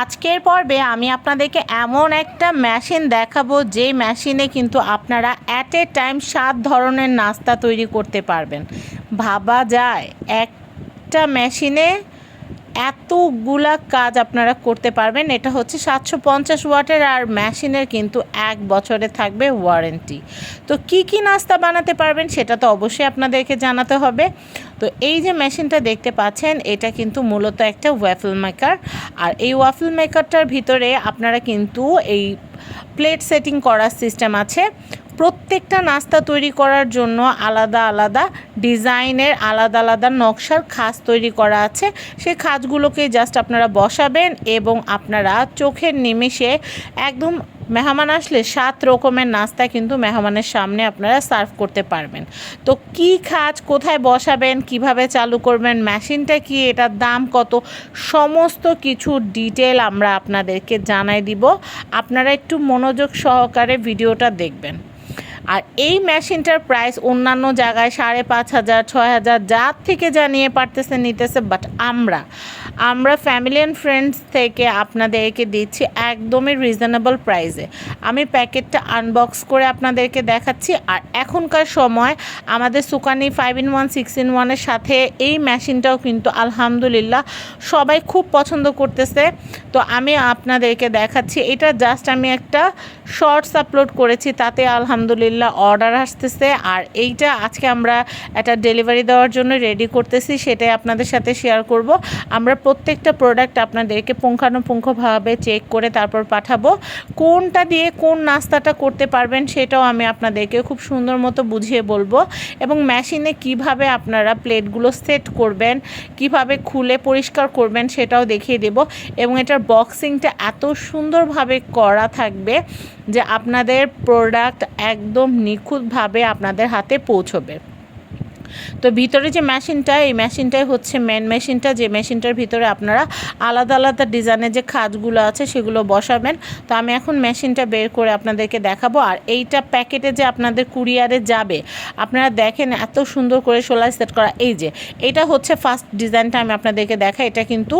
আজকের পর্বে আমি আপনাদেরকে এমন একটা মেশিন দেখাবো যে মেশিনে কিন্তু আপনারা অ্যাট এ টাইম সাত ধরনের নাস্তা তৈরি করতে পারবেন। ভাবা যায়, একটা মেশিনে এতগুলা কাজ আপনারা করতে পারবেন, এটা হচ্ছে সাতশো পঞ্চাশ ওয়াটের, আর মেশিনের কিন্তু এক বছরে থাকবে ওয়ারেন্টি তো কি কি নাস্তা বানাতে পারবেন, সেটা তো অবশ্যই আপনাদেরকে জানাতে হবে। তো এই যে মেশিনটা দেখতে পাচ্ছেন, এটা কিন্তু মূলত একটা ওয়াফেল মেকার আর এই ওয়াফেল মেকারটার ভিতরে আপনারা কিন্তু এই প্লেট সেটিং করার সিস্টেম আছে। প্রত্যেকটা নাস্তা তৈরি করার জন্য আলাদা আলাদা ডিজাইনের আলাদা আলাদা নকশার খাজ তৈরি করা আছে। সেই খাজগুলোকে জাস্ট আপনারা বসাবেন এবং আপনারা চোখের নিমেষে একদম মেহমান আসলে সাত রকমের নাস্তা কিন্তু মেহমানের সামনে আপনারা সার্ভ করতে পারবেন। তো কি খাজ কোথায় বসাবেন, কীভাবে চালু করবেন, মেশিনটা কি, এটার দাম কত, সমস্ত কিছু ডিটেল আমরা আপনাদেরকে জানাই দিব। আপনারা একটু মনোযোগ সহকারে ভিডিওটা দেখবেন। আর এই মেশিনটার প্রাইস অন্যান্য জায়গায় সাড়ে পাঁচ হাজার, ছয় হাজার, যার থেকে যা নিয়ে পারতেছে নিতেছে বাট আমরা আমরা ফ্যামিলি অ্যান্ড ফ্রেন্ডস থেকে আপনাদেরকে দিচ্ছি একদমই রিজনেবল প্রাইসে আমি প্যাকেটটা আনবক্স করে আপনাদেরকে দেখাচ্ছি, আর এখনকার সময় আমাদের সুকানি five in one six in ওয়ানের সাথে এই মেশিনটাও কিন্তু আলহামদুলিল্লাহ সবাই খুব পছন্দ করতেছে। তো আমি আপনাদেরকে দেখাচ্ছি, এটা জাস্ট আমি একটা শর্টস আপলোড করেছি, তাতে আলহামদুলিল্লাহ অর্ডার আসতেছে। আর এইটা আজকে আমরা একটা ডেলিভারি দেওয়ার জন্য রেডি করতেছি, সেটাই আপনাদের সাথে শেয়ার করব। আমরা প্রত্যেকটা প্রোডাক্ট আপনাদেরকে পুঙ্খানুপুঙ্খভাবে চেক করে তারপর পাঠাবো। কোনটা দিয়ে কোন নাস্তাটা করতে পারবেন সেটাও আমি আপনাদেরকে খুব সুন্দর মতো বুঝিয়ে বলব। এবং মেশিনে কীভাবে আপনারা প্লেটগুলো সেট করবেন, কীভাবে খুলে পরিষ্কার করবেন সেটাও দেখিয়ে দেব। এবং এটার বক্সিংটা এত সুন্দরভাবে করা থাকবে যে আপনাদের প্রোডাক্ট একদম নিখুঁতভাবে আপনাদের হাতে পৌঁছবে। তো ভিতরে যে মেশিনটা, এই মেশিনটাই হচ্ছে মেন মেশিনটা। যে মেশিনটার ভিতরে আপনারা আলাদা আলাদা ডিজাইনের যে খাজগুলো আছে, সেগুলো বসাবেন। তো আমি এখন মেশিনটা বের করে আপনাদেরকে দেখাবো। আর এইটা প্যাকেটে যে আপনাদের কুরিয়ারে যাবে, আপনারা দেখেন এত সুন্দর করে সোলার সেট করা। এই যে, এটা হচ্ছে ফার্স্ট ডিজাইনটা আমি আপনাদেরকে দেখাই। এটা কিন্তু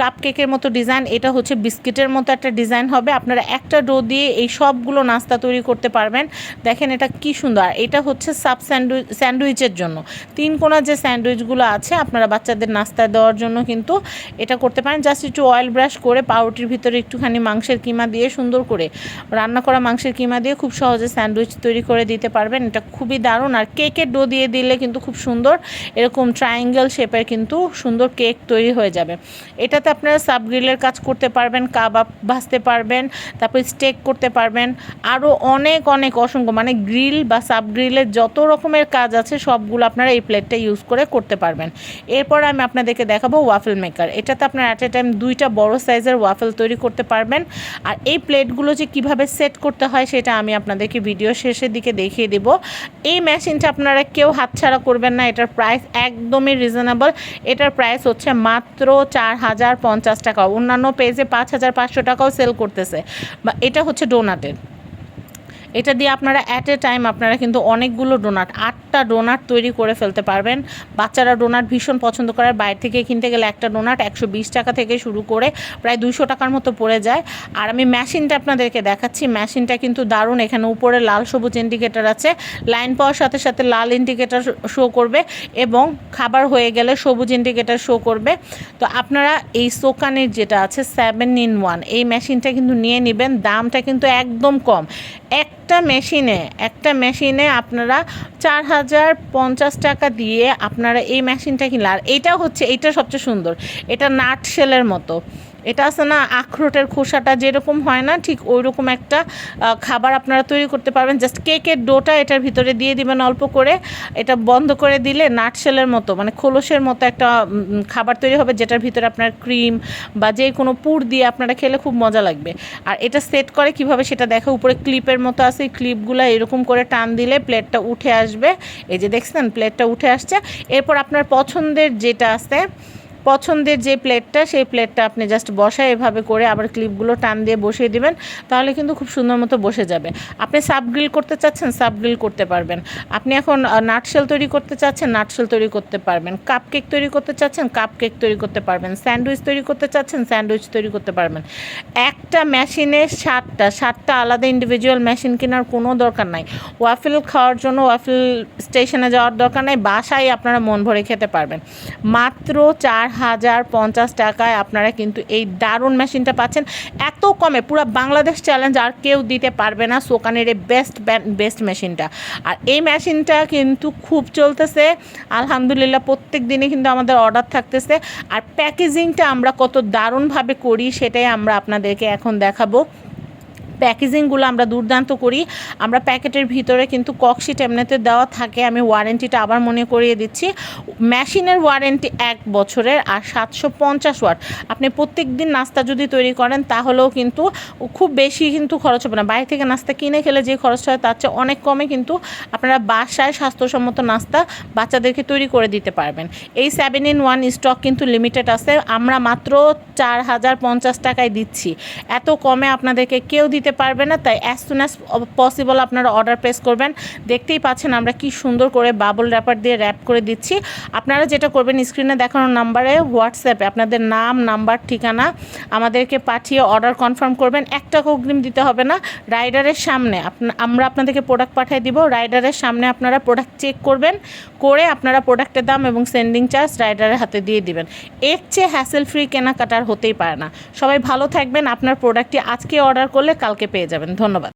কাপ কেকের মতো ডিজাইন এটা হচ্ছে বিস্কিটের মতো একটা ডিজাইন হবে। আপনারা একটা ডো দিয়ে এই সবগুলো নাস্তা তৈরি করতে পারবেন। দেখেন এটা কি সুন্দর। এটা হচ্ছে সাব স্যান্ডউইচ স্যান্ডউইচের জন্য। তিন কোনা যে স্যান্ডউইচগুলো আছে, আপনারা বাচ্চাদের নাস্তা দেওয়ার জন্য কিন্তু এটা করতে পারেন। জাস্ট একটু অয়েল ব্রাশ করে পাউরুটির ভিতরে একটুখানি মাংসের কিমা দিয়ে সুন্দর করে রান্না করা মাংসের কিমা দিয়ে খুব সহজে স্যান্ডউইচ তৈরি করে দিতে পারবেন। এটা খুবই দারুণ। আর কেকের ডো দিয়ে দিলে কিন্তু খুব সুন্দর এরকম ট্রায়াঙ্গেল শেপের কিন্তু সুন্দর কেক তৈরি হয়ে যাবে। এটাতে আপনারা সাব গ্রিলের কাজ করতে পারবেন, কাবাব ভাজতে পারবেন, তারপর স্টেক করতে পারবেন। আরও অনেক অনেক অসংখ্য মানে গ্রিল বা সাব গ্রিলের যত রকমের কাজ আছে সবগুলো আপনারা এই প্লেটটা ইউজ করে করতে পারবেন। এরপর আমি আপনাদেরকে দেখাবো ওয়াফেল মেকার এটাতে আপনারা অ্যাট এ টাইম দুইটা বড় সাইজের ওয়াফেল তৈরি করতে পারবেন। আর এই প্লেটগুলো যে কীভাবে সেট করতে হয় সেটা আমি আপনাদেরকে ভিডিও শেষের দিকে দেখিয়ে দেব। এই মেশিনটা আপনারা কেউ হাতছাড়া করবেন না। এটার প্রাইস একদমই রিজনেবল এটার প্রাইস হচ্ছে মাত্র চার হাজার পঞ্চাশ টাকা। অন্যান্য পেজে পাঁচ হাজার পাঁচশো টাকাও সেল করতেছে। বা এটা হচ্ছে ডোনাটের এটা দিয়ে আপনারা অ্যাট এ টাইম আপনারা কিন্তু অনেকগুলো ডোনাট আটটা ডোনাট তৈরি করে ফেলতে পারবেন। বাচ্চারা ডোনাট ভীষণ পছন্দ করে। বাইরে থেকে কিনতে গেলে একটা ডোনাট একশো বিশ টাকা থেকে শুরু করে প্রায় দুশো টাকার মতো পড়ে যায়। আর আমি মেশিনটা আপনাদেরকে দেখাচ্ছি। মেশিনটা কিন্তু দারুণ। এখানে উপরে লাল সবুজ ইন্ডিকেটার আছে। লাইন পাওয়ার সাথে সাথে লাল ইন্ডিকেটার শো করবে এবং খাবার হয়ে গেলে সবুজ ইন্ডিকেটার শো করবে। তো আপনারা এই সোকানের যেটা আছে সেভেন ইন ওয়ান এই মেশিনটা কিন্তু নিয়ে নেবেন। দামটা কিন্তু একদম কম। একটা মেশিনে একটা মেশিনে আপনারা চার হাজার পঞ্চাশ টাকা দিয়ে আপনারা এই মেশিনটা কিনলে, আর এটা হচ্ছে, এইটা সবচেয়ে সুন্দর, এটা নাট সেলের মতো। এটা আছে না, আখরোটের খোসাটা যেরকম হয় না, ঠিক ওই রকম একটা খাবার আপনারা তৈরি করতে পারবেন। জাস্ট কেকের ডোটা এটার ভিতরে দিয়ে দিবেন অল্প করে। এটা বন্ধ করে দিলে নাটশেলের মতো মানে খোলসের মতো একটা খাবার তৈরি হবে, যেটার ভিতরে আপনার ক্রিম বা যে কোনো পুর দিয়ে আপনারা খেলে খুব মজা লাগবে। আর এটা সেট করে কীভাবে সেটা দেখে, উপরে ক্লিপের মতো আছে ক্লিপগুলো এরকম করে টান দিলে প্লেটটা উঠে আসবে। এই যে দেখছেন, প্লেটটা উঠে আসছে। এরপর আপনার পছন্দের যেটা আছে পছন্দের যে প্লেটটা, সেই প্লেটটা আপনি জাস্ট বসায় এভাবে করে আবার ক্লিপগুলো টান দিয়ে বসিয়ে দিবেন, তাহলে কিন্তু খুব সুন্দর মতো বসে যাবে। আপনি সাব গ্রিল করতে চাচ্ছেন সাব গ্রিল করতে পারবেন। আপনি এখন নাটশেল তৈরি করতে চাচ্ছেন নাটশেল তৈরি করতে পারবেন। কাপ কেক তৈরি করতে চাচ্ছেন কাপ কেক তৈরি করতে পারবেন। স্যান্ডউইচ তৈরি করতে চাচ্ছেন স্যান্ডউইচ তৈরি করতে পারবেন। একটা মেশিনে সাতটা সাতটা আলাদা ইন্ডিভিজুয়াল মেশিন কেনার কোনো দরকার নাই। ওয়াফেল খাওয়ার জন্য ওয়াফেল স্টেশনে যাওয়ার দরকার নাই, বাসায় আপনারা মন ভরে খেতে পারবেন। মাত্র চার হাজার পঞ্চাশ টাকায় আপনারা কিন্তু এই দারুণ মেশিনটা পাচ্ছেন। এত কমে পুরো বাংলাদেশ চ্যালেঞ্জ আর কেউ দিতে পারবে না সোকানের এই বেস্ট বেস্ট মেশিনটা। আর এই মেশিনটা কিন্তু খুব চলতেছে। আলহামদুলিল্লাহ প্রত্যেক দিনে কিন্তু আমাদের অর্ডার থাকতেছে। আর প্যাকেজিংটা আমরা কত দারুণভাবে করি সেটাই আমরা আপনাদেরকে এখন দেখাবো। প্যাকেজিংগুলো আমরা দুর্দান্ত করি। আমরা প্যাকেটের ভিতরে কিন্তু ককশিট এমনিতে দেওয়া থাকে। আমি ওয়ারেন্টিটা আবার মনে করিয়ে দিচ্ছি। মেশিনের ওয়ারেন্টি এক বছরের আর সাতশো পঞ্চাশ ওয়াট। আপনি প্রত্যেক দিন নাস্তা যদি তৈরি করেন, তাহলেও কিন্তু খুব বেশি কিন্তু খরচ হবে না। বাইরে থেকে নাস্তা কিনে খেলে যে খরচটা হয়, তার চেয়ে অনেক কমে কিন্তু আপনারা বাসায় স্বাস্থ্যসম্মত নাস্তা বাচ্চাদেরকে তৈরি করে দিতে পারবেন। এই সেভেন ইন ওয়ান স্টক কিন্তু লিমিটেড আছে। আমরা মাত্র চার হাজার পঞ্চাশ টাকায় দিচ্ছি। এত কমে আপনাদেরকে কেউ দিতে পারবে না, তাই অ্যাজ সুন অ্যাজ পসিবল আপনারা অর্ডার প্লেস করবেন। দেখতেই পাচ্ছেন আমরা কি সুন্দর করে বাবল র্যাপার দিয়ে র্যাপ করে দিচ্ছি। আপনারা যেটা করবেন স্ক্রিনে দেখানো নাম্বারে হোয়াটসঅ্যাপে আপনাদের নাম নাম্বার ঠিকানা আমাদেরকে পাঠিয়ে অর্ডার কনফার্ম করবেন। এক টাকা অগ্রিম দিতে হবে না রাইডারের সামনে আমরা আপনাদেরকে প্রোডাক্ট পাঠিয়ে দিব। রাইডারের সামনে আপনারা প্রোডাক্ট চেক করবেন, করে আপনারা প্রোডাক্টের দাম এবং সেন্ডিং চার্জ রাইডারের হাতে দিয়ে দিবেন। এর চেয়ে হ্যাসেল ফ্রি কেনাকাটার হতেই পারে না। সবাই ভালো থাকবেন, আপনার প্রোডাক্টটি আজকে অর্ডার করলে কালকে পেয়ে যাবেন। ধন্যবাদ।